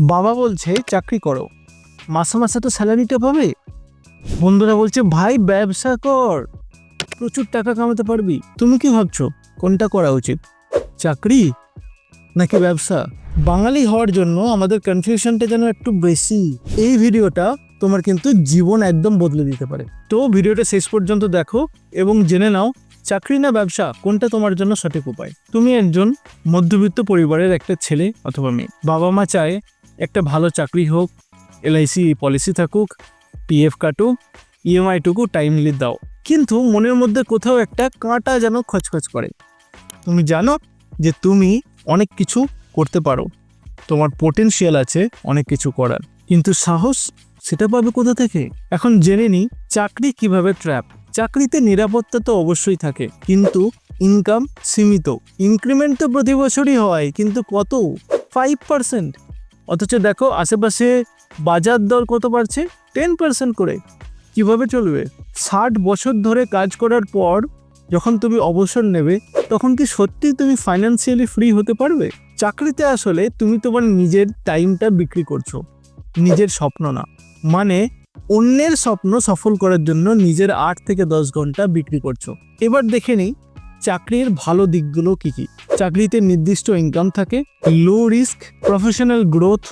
বাবা বলছে, চাকরি করো। মাসে মাসে তো স্যালারিটা পাবে। বন্ধুরা বলছে, ভাই, ব্যবসা কর। প্রচুর টাকা কামাতে পারবি। তুমি কি ভাবছ? কোনটা করা উচিত? চাকরি নাকি ব্যবসা? বাঙালি হওয়ার জন্য আমাদের কনফিউশনটা যেন একটু বেশি। এই ভিডিওটা তোমার কিন্তু জীবন একদম বদলে দিতে পারে। তো ভিডিওটা শেষ পর্যন্ত দেখো এবং জেনে নাও, চাকরি না ব্যবসা, কোনটা তোমার জন্য সঠিক উপায়? তুমি একজন মধ্যবিত্ত পরিবারের একটা ছেলে অথবা মেয়ে। বাবা মা চায় একটা ভালো চাকরি হোক এলআইসি পলিসি থাকুক পিএফ কাটুক ইএমআইটুকু টাইমলি দাও। কিন্তু মনের মধ্যে কোথাও একটা কাঁটা যেন খচখচ করে। তুমি জানো যে তুমি অনেক কিছু করতে পারো। তোমার পোটেনশিয়াল আছে অনেক কিছু করার। কিন্তু সাহস, সেটা পাবে কোথা থেকে? এখন জেনে নিই চাকরি কীভাবে ট্র্যাপ চাকরিতে নিরাপত্তা তো অবশ্যই থাকে, কিন্তু ইনকাম সীমিত। ইনক্রিমেন্ট তো প্রতি বছরই হয়, কিন্তু কত? ফাইভ পার্সেন্ট অথচ দেখো, আশেপাশে বাজার দর কত বাড়ছে? টেন পার্সেন্ট করে। কীভাবে চলবে? ষাট বছর ধরে কাজ করার পর যখন তুমি অবসর নেবে, তখন কি সত্যি তুমি ফাইন্যান্সিয়ালি ফ্রি হতে পারবে? চাকরিতে আসলে তুমি তোমার নিজের টাইমটা বিক্রি করছ, নিজের স্বপ্ন না। মানে অন্যের স্বপ্ন সফল করার জন্য নিজের আট থেকে দশ ঘণ্টা বিক্রি করছ। এবার দেখে নিই চাকরির ভালো দিকগুলো কি কি? চাকরিতে নির্দিষ্ট ইনকাম থাকে লো রিস্ক প্রফেশনাল গ্রোথ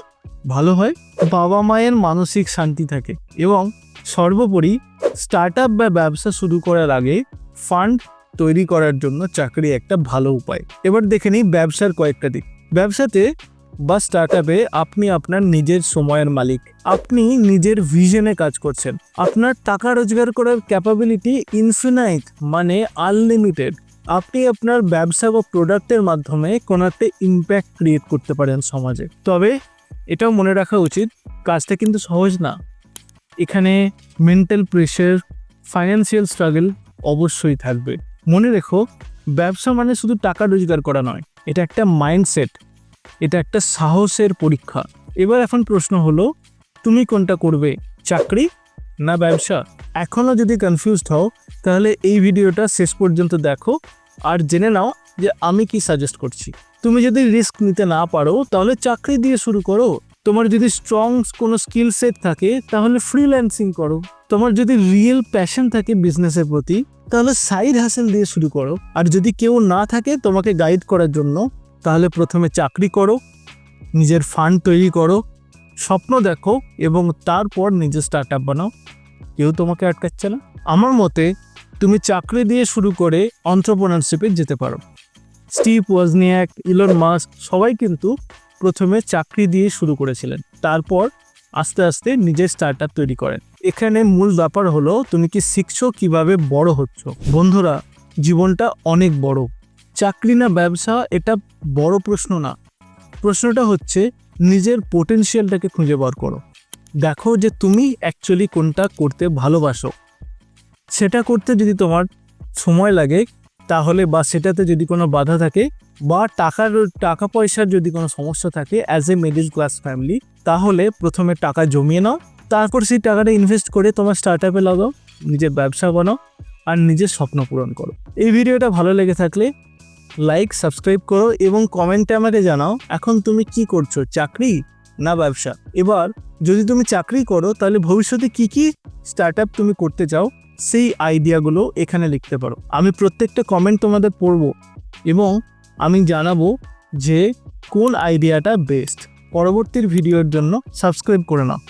ভালো হয়, বাবা মায়ের মানসিক শান্তি থাকে এবং সর্বোপরি স্টার্ট বা ব্যবসা শুরু করার আগে ফান্ড তৈরি করার জন্য চাকরি একটা ভালো উপায়। এবার দেখে নিই ব্যবসার কয়েকটা দিক। ব্যবসাতে বা স্টার্ট আপে আপনি আপনার নিজের সময়ের মালিক। আপনি নিজের ভিশনে কাজ করছেন। আপনার টাকা রোজগার করার ক্যাপাবিলিটি ইনফিনাইট মানে আনলিমিটেড আপনি আপনার ব্যবসা বা প্রোডাক্টের মাধ্যমে কোনো একটা ইম্প্যাক্ট ক্রিয়েট করতে পারেন সমাজে। তবে এটাও মনে রাখা উচিত, কাজটা কিন্তু সহজ না। এখানে মেন্টাল প্রেশার ফাইন্যান্সিয়াল স্ট্রাগল অবশ্যই থাকবে। মনে রেখো, ব্যবসা মানে শুধু টাকা রোজগার করা নয়, এটা একটা মাইন্ডসেট এটা একটা সাহসের পরীক্ষা। এবার এখন প্রশ্ন হলো, তুমি কোনটা করবে, চাকরি না ব্যবসা? এখনও যদি কনফিউজড হও, তাহলে এই ভিডিওটা শেষ পর্যন্ত দেখো আর জেনে নাও যে আমি কি সাজেস্ট করছি। তুমি যদি রিস্ক নিতে না পারো, তাহলে চাকরি দিয়ে শুরু করো। তোমার যদি স্ট্রং কোনো স্কিল সেট থাকে, তাহলে ফ্রিল্যান্সিং করো। তোমার যদি রিয়েল প্যাশন থাকে বিজনেসের প্রতি, তাহলে সাইড হাসেল দিয়ে শুরু করো। আর যদি কেউ না থাকে তোমাকে গাইড করার জন্য, তাহলে প্রথমে চাকরি করো, নিজের ফান্ড তৈরি করো স্বপ্ন দেখো এবং তারপর নিজের স্টার্ট আপ বানাও। কেউ তোমাকে আটকাচ্ছে না। আমার মতে, তুমি চাকরি দিয়ে শুরু করে অন্টারপ্রনারশিপে যেতে পারো। স্টিভ ওয়াজনিয়াক ইলন মাস্ক সবাই কিন্তু প্রথমে চাকরি দিয়ে শুরু করেছিলেন। তারপর আস্তে আস্তে নিজের স্টার্ট আপ তৈরি করেন। এখানে মূল ব্যাপার হলো, তুমি কি শিখছো কীভাবে বড় হচ্ছ? বন্ধুরা, জীবনটা অনেক বড়। চাকরি না ব্যবসা, এটা বড় প্রশ্ন না। প্রশ্নটা হচ্ছে নিজের পোটেনশিয়ালটাকে খুঁজে বার করো। দেখো যে তুমি অ্যাকচুয়ালি কোনটা করতে ভালোবাসো। সেটা করতে যদি তোমার সময় লাগে, তাহলে বা সেটাতে যদি কোনো বাধা থাকে, বা টাকার টাকা পয়সার যদি কোনো সমস্যা থাকে as a middle class family তাহলে প্রথমে টাকা জমিয়ে নাও, তারপর সেই টাকাটা ইনভেস্ট করে তোমার স্টার্ট আপে লাগাও, নিজের ব্যবসা বানাও, আর নিজের স্বপ্ন পূরণ করো। এই ভিডিওটা ভালো লেগে থাকলে লাইক সাবস্ক্রাইব করো এবং কমেন্টে আমাকে জানাও, এখন তুমি কি করছ? চাকরি না ব্যবসা? এবার যদি তুমি চাকরি করো, তাহলে ভবিষ্যতে কি কি স্টার্ট তুমি করতে চাও, সেই আইডিয়াগুলো এখানে লিখতে পারো। আমি প্রত্যেকটা কমেন্ট তোমাদের পড়ব এবং আমি জানাব যে কোন আইডিয়াটা বেস্ট পরবর্তীর ভিডিওর জন্য সাবস্ক্রাইব করে নাও।